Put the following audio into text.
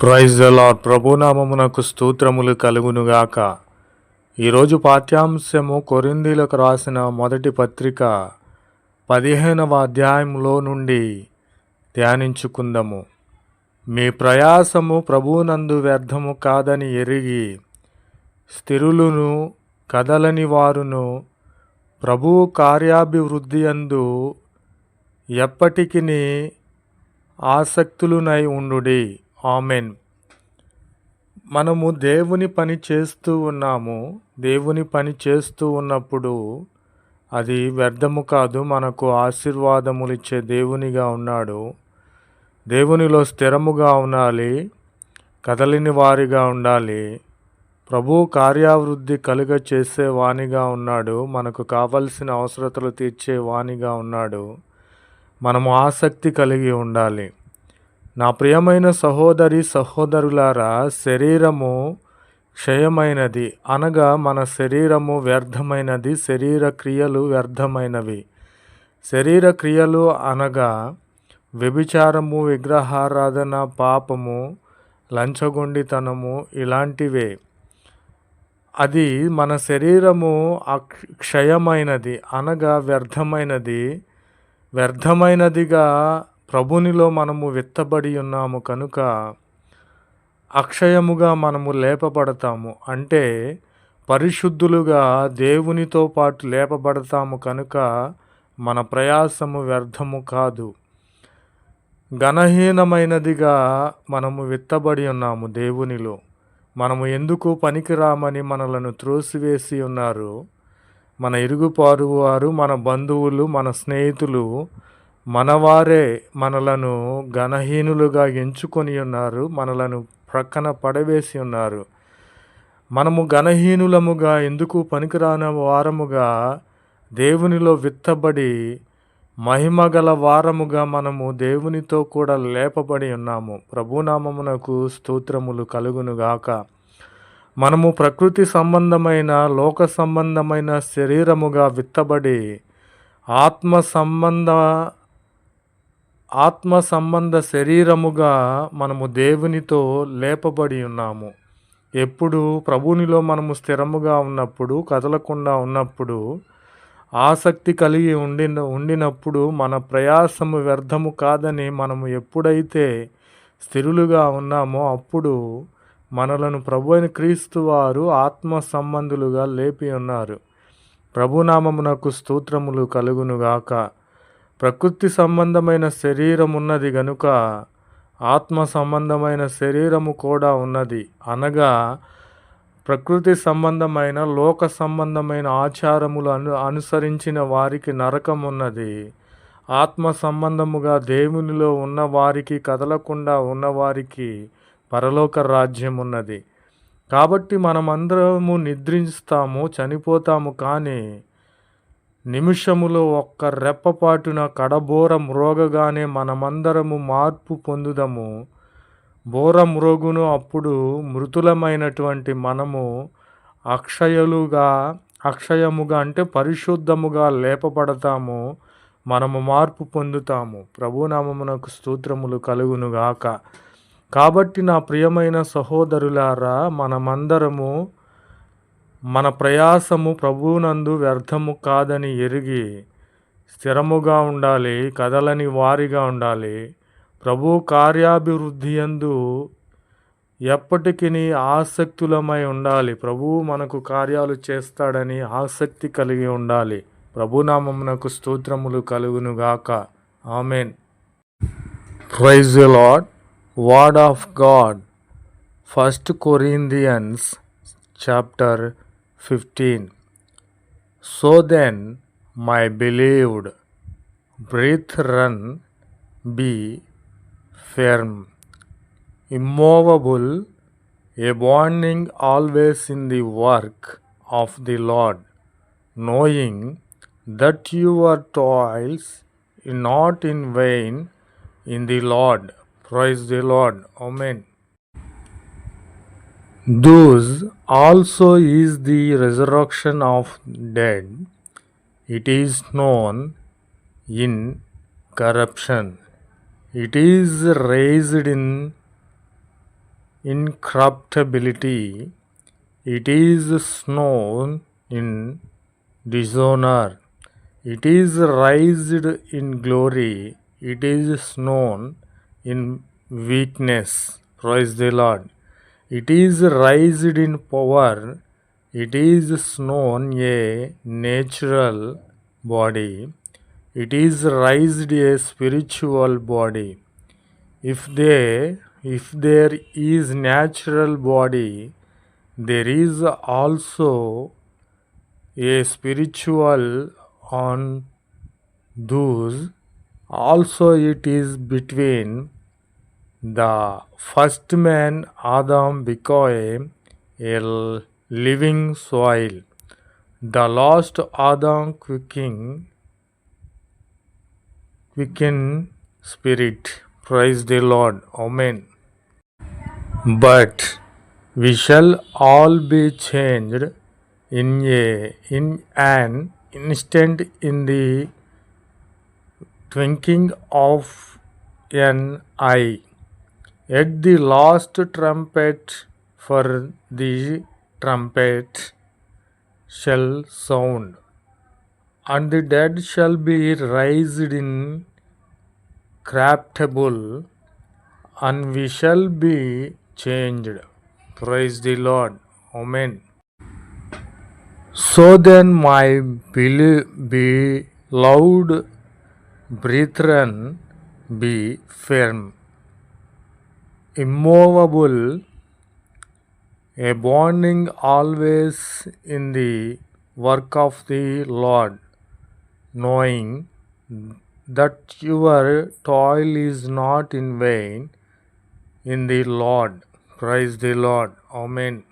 Praise lord ప్రభునామమునకు స్తోత్రములు కలుగునుగాక. ఈరోజు పాఠ్యాంశము కొరిందీలకు రాసిన మొదటి పత్రిక పదిహేనవ అధ్యాయంలో నుండి ధ్యానించుకుందాము. మీ ప్రయాసము ప్రభువునందు వ్యర్థము కాదని ఎరిగి స్థిరులును కదలని వారును ప్రభువు కార్యాభివృద్ధి అందు ఎప్పటికీ ఆసక్తులునై ఉండుడి. ఆమెన్. మనము దేవుని పని చేస్తూ ఉన్నాము. దేవుని పని చేస్తూ ఉన్నప్పుడు అది వ్యర్థము కాదు. మనకు ఆశీర్వాదములు ఇచ్చే దేవునిగా ఉన్నాడు. దేవునిలో స్థిరముగా ఉండాలి. కదలిని వారిగా ఉండాలి. ప్రభు కార్యావృద్ధి కలుగ చేసే వాణిగా ఉన్నాడు. మనకు కావలసిన అవసరతలు తీర్చే వాణిగా ఉన్నాడు. మనము ఆసక్తి కలిగి ఉండాలి. నా ప్రియమైన సహోదరి సహోదరులారా శరీరము క్షయమైనది అనగా మన శరీరము వ్యర్థమైనది శరీర క్రియలు వ్యర్థమైనవి. శరీర క్రియలు అనగా వ్యభిచారము విగ్రహారాధన పాపము లంచగొండితనము ఇలాంటివే. అది మన శరీరము అక్ష- క్షయమైనది అనగా వ్యర్థమైనది. వ్యర్థమైనదిగా ప్రభునిలో మనము విత్తబడి ఉన్నాము కనుక అక్షయముగా మనము లేపబడతాము. అంటే పరిశుద్ధులుగా దేవునితో పాటు లేపబడతాము కనుక మన ప్రయాసము వ్యర్థము కాదు. ఘనహీనమైనదిగా మనము విత్తబడి ఉన్నాము దేవునిలో. మనము ఎందుకు పనికిరామని మనలను త్రోసివేసి ఉన్నారు? మన ఇరుగుపారు వారు మన బంధువులు మన స్నేహితులు మనవారే మనలను ఘనహీనులుగా ఎంచుకొని ఉన్నారు మనలను ప్రక్కన పడవేసి ఉన్నారు. మనము ఘనహీనులముగా ఎందుకు పనికిరాని వారముగా దేవునిలో విత్తబడి మహిమగల వారముగా మనము దేవునితో కూడా లేపబడి ఉన్నాము. ప్రభునామమునకు స్తోత్రములు కలుగునుగాక. మనము ప్రకృతి సంబంధమైన లోక సంబంధమైన శరీరముగా విత్తబడి ఆత్మ సంబంధ ఆత్మ సంబంధ శరీరముగా మనము దేవునితో లేపబడి ఉన్నాము. ఎప్పుడు ప్రభునిలో మనము స్థిరముగా ఉన్నప్పుడు కదలకుండా ఉన్నప్పుడు ఆసక్తి కలిగి ఉండిన ఉండినప్పుడు మన ప్రయాసము వ్యర్థము కాదని మనము ఎప్పుడైతే స్థిరులుగా ఉన్నామో అప్పుడు మనలను ప్రభు అయిన క్రీస్తు వారు ఆత్మ సంబంధులుగా లేపి ఉన్నారు. ప్రభునామమునకు స్తోత్రములు కలుగునుగాక. ప్రకృతి సంబంధమైన శరీరం ఉన్నది గనుక ఆత్మ సంబంధమైన శరీరము కూడా ఉన్నది. అనగా ప్రకృతి సంబంధమైన లోక సంబంధమైన ఆచారములు అను అనుసరించిన వారికి నరకం ఉన్నది. ఆత్మ సంబంధముగా దేవునిలో ఉన్న వారికి కదలకుండా ఉన్నవారికి పరలోక రాజ్యం ఉన్నది. కాబట్టి మనమందరము నిద్రిస్తాము చనిపోతాము కానీ నిమిషములో ఒక్క రెప్పపాటున కడబోర మ్రోగగానే మనమందరము మార్పు పొందుదము. బోర మ్రోగును అప్పుడు మృతులమైనటువంటి మనము అక్షయలుగా అక్షయముగా అంటే పరిశుద్ధముగా లేపబడతాము. మనము మార్పు పొందుతాము. ప్రభునామమునకు స్తోత్రములు కలుగునుగాక. కాబట్టి నా ప్రియమైన సహోదరులారా మనమందరము మన ప్రయాసము ప్రభువునందు వ్యర్థము కాదని ఎరిగి స్థిరముగా ఉండాలి కదలని వారిగా ఉండాలి. ప్రభు కార్యాభివృద్ధి యందు ఎప్పటికీ ఆసక్తులమై ఉండాలి. ప్రభువు మనకు కార్యాలు చేస్తాడని ఆసక్తి కలిగి ఉండాలి. ప్రభునామమునకు స్తోత్రములు కలుగునుగాక. Amen. Praise Lord word of God. First Corinthians chapter 15. So then, my beloved, brethren, be firm, immovable, abounding always in the work of the Lord, knowing that your toils not in vain in the Lord. Praise the Lord. Amen. Those also is the resurrection of dead. It is known in corruption. It is raised in incorruptibility. It is known in dishonor. It is raised in glory. It is known in weakness. Praise the Lord. It is raised in power. It is known a natural body. It is raised a spiritual body. If they if there is natural body, there is also a spiritual on those also it is between the first man Adam became a living soil. The last Adam quickening quicken spirit. Praise the Lord. Amen. But we shall all be changed in a in an instant in the twinkling of an eye. At the last trumpet, for the trumpet shall sound, and the dead shall be raised in incorruptible, and we shall be changed. Praise the Lord. Amen. So then, my beloved brethren, be firm immovable, abounding always in the work of the Lord, knowing that your toil is not in vain in the Lord. Praise the Lord. Amen.